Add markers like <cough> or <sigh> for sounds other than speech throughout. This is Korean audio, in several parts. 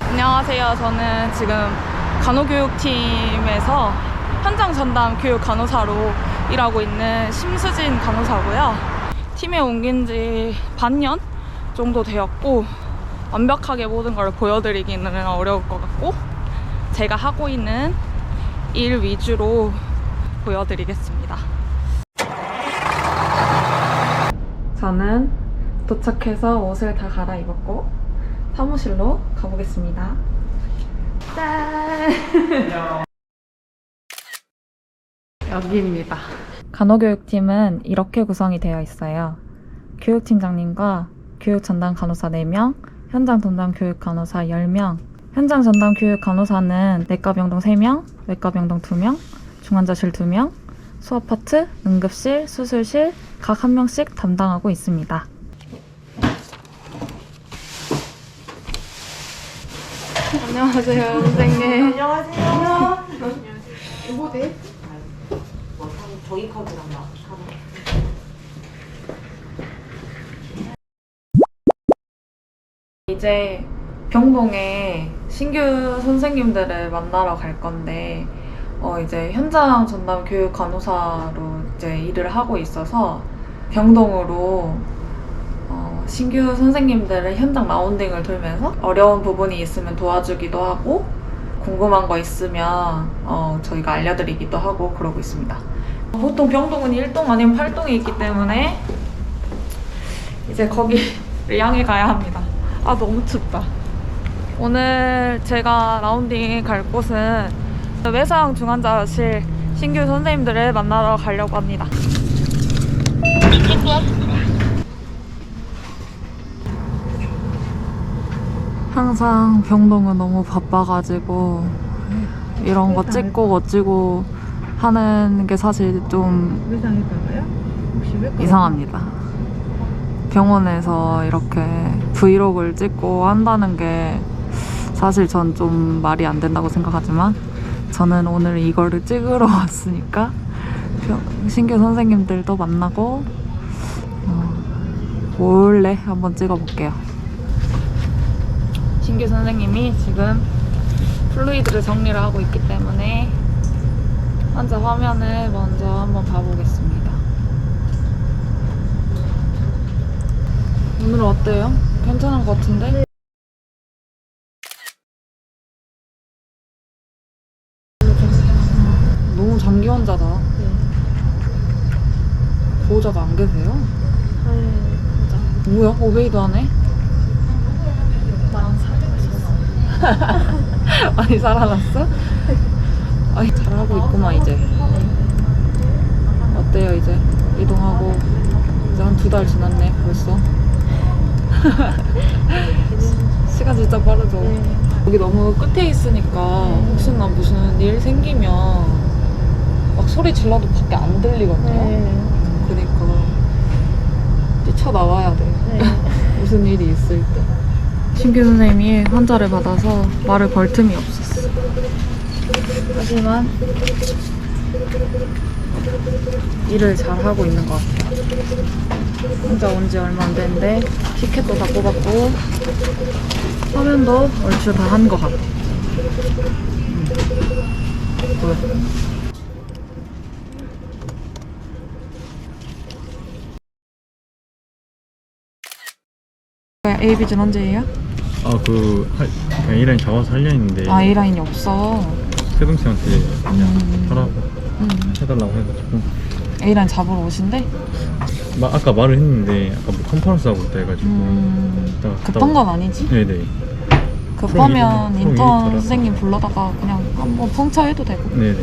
안녕하세요. 저는 지금 간호교육팀에서 현장 전담 교육 간호사로 일하고 있는 심수진 간호사고요. 팀에 옮긴 지 반년 정도 되었고 완벽하게 모든 걸 보여드리기는 어려울 것 같고 제가 하고 있는 일 위주로 보여드리겠습니다. 저는 도착해서 옷을 다 갈아입었고 사무실로 가보겠습니다. 짠! <laughs> 여기입니다. 간호교육팀은 이렇게 구성이 되어 있어요. 교육팀장님과 교육 전담 간호사 4명, 현장 전담 교육 간호사 10명, 현장 전담 교육 간호사는 내과 병동 3명, 외과 병동 2명, 중환자실 2명, 수업 파트, 응급실, 수술실 각 한 명씩 담당하고 있습니다. 안녕하세요, 선생님. 안녕하세요. 저기카드랑 나 카드. 이제 병동에 신규 선생님들을 만나러 갈 건데 어 이제 현장 전담 교육 간호사로 이제 일을 하고 있어서 병동으로 어 신규 선생님들의 현장 라운딩을 돌면서 어려운 부분이 있으면 도와주기도 하고 궁금한 거 있으면 어 저희가 알려드리기도 하고 그러고 있습니다. 보통 병동은 1동 아니면 8동에 있기 때문에 이제 거기를 향해 가야 합니다. 아 너무 춥다. 오늘 제가 라운딩 갈 곳은 외상 중환자실 신규 선생님들을 만나러 가려고 합니다. 항상 병동은 너무 바빠가지고 이런 거 찍고 어찌고 하는 게 사실 좀 이상합니다. 병원에서 이렇게 브이로그를 찍고 한다는 게 사실 전 좀 말이 안 된다고 생각하지만 저는 오늘 이거를 찍으러 <laughs> 왔으니까 병- 신규 선생님들도 만나고 어, 몰래 한번 찍어볼게요. 신규 선생님이 지금 플루이드를 정리를 하고 있기 때문에 환자 화면을 먼저 한번 봐보겠습니다. 오늘은 어때요? 괜찮은 것 같은데? 너무 장기 환자다. 보호자가 안 계세요? 뭐야? 오베이도 안 해? <laughs> 많이 살아났어? 아이, 잘하고 있구만, 이제. 어때요, 이제? 이동하고. 이제 한 두 달 지났네, 벌써. <laughs> 시간 진짜 빠르죠? 여기 너무 끝에 있으니까 혹시나 무슨 일 생기면 막 소리 질러도 밖에 안 들리거든요. 그러니까 뛰쳐나와야 돼. <laughs> 무슨 일이 있을 때. 신규 선생님이 환자를 받아서 말을 걸 틈이 없었어. 하지만 일을 잘 하고 있는 것 같아요. 혼자 온 지 얼마 안 됐는데 티켓도 다 뽑았고 화면도 얼추 다 한 것 같아. 음. 굿. AB준 언제예요? 아그 그냥 A라인 잡아서 하려 했는데 아 A라인이 없어. 세동 씨한테 그냥 음. 하라고 음. 해달라고 해가지고 A라인 잡으러 오신대? 마, 아까 말을 했는데 아까 뭐 컨퍼런스 하고 있다 해가지고 음. 갔다 급한 오- 건 아니지? 네네 급하면 인턴. 선생님 불러다가 그냥 한번 풍차해도 되고 네네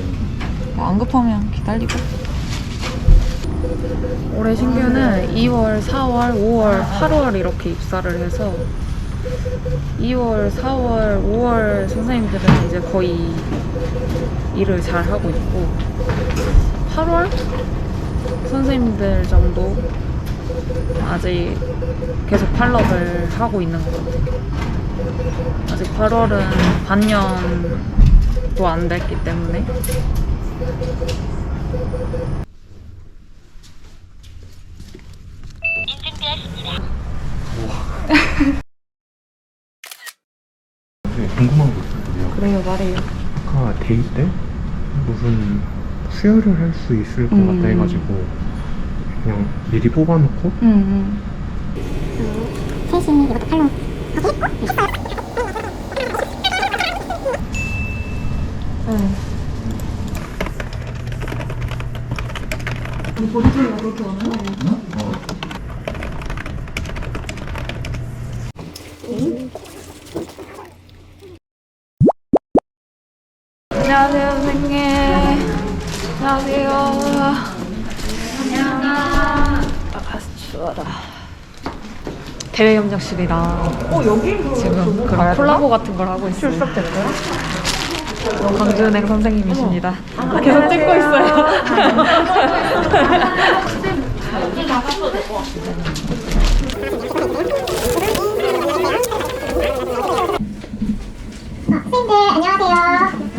안 급하면 기다리고 올해 신규는 2월, 4월, 5월, 8월 이렇게 입사를 해서 2월, 4월, 5월 선생님들은 이제 거의 일을 잘 하고 있고 8월 선생님들 정도 아직 계속 팔업을 하고 있는 것 같아요. 아직 8월은 반년도 안 됐기 때문에 네, 궁금한 거 있거든요. 그래요, 말해요. 아까 데이 때 무슨 수혈을 할 수 있을 것 음. 같다 해가지고 그냥 미리 뽑아놓고 응, 셋이 이것도 팔로 응. 보리토리가 그렇게 오는 안녕 아, 추워라. 대외 염장실이랑 어 여기 지금 그런 콜라보 같은 걸 하고 있어요. 출석됐어요? 강주은행 선생님이십니다. 계속 찍고 있어요. 학생들 안녕하세요.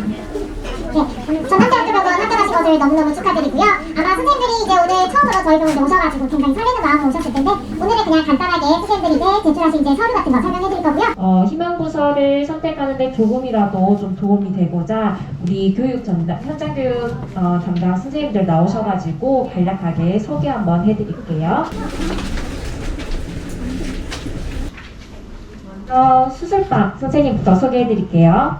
네, 전남대학교 병원 합격하신 것을 너무너무 축하드리고요. 아마 선생님들이 이제 오늘 처음으로 저희 병원에 오셔가지고 굉장히 설레 오늘은 그냥 간단하게 이제 제출하신 이제 서류 같은 거 설명해 드릴 거고요. 어, 희망부서를 선택하는데 조금이라도 좀 도움이 되고자 우리 교육 전담, 현장 교육 어, 담당 선생님들 나오셔가지고 간략하게 소개 한번 해드릴게요. 먼저 수술방 선생님부터 소개해드릴게요.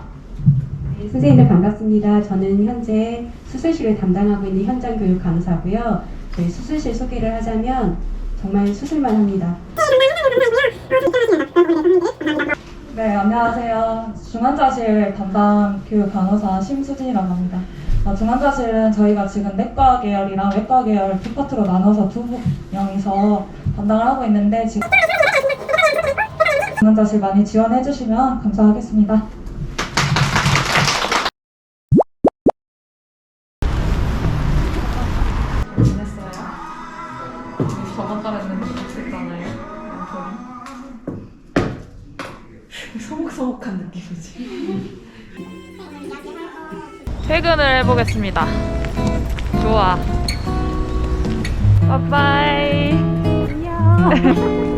네, 선생님들 반갑습니다. 저는 현재 수술실을 담당하고 있는 현장 교육 간호사고요. 저희 수술실 소개를 하자면 정말 수술만 합니다. 네, 안녕하세요. 중환자실 담당 교육 간호사 심수진이라고 합니다. 어, 중환자실은 저희가 지금 내과 계열이랑 외과 계열 두 파트로 나눠서 두 명이서 담당을 하고 있는데 지금 중환자실 많이 지원해 주시면 감사하겠습니다. 했는데 있었잖아요. 서먹서먹한 느낌이지. 퇴근을 해보겠습니다. 좋아. 빠빠이. 안녕. <laughs>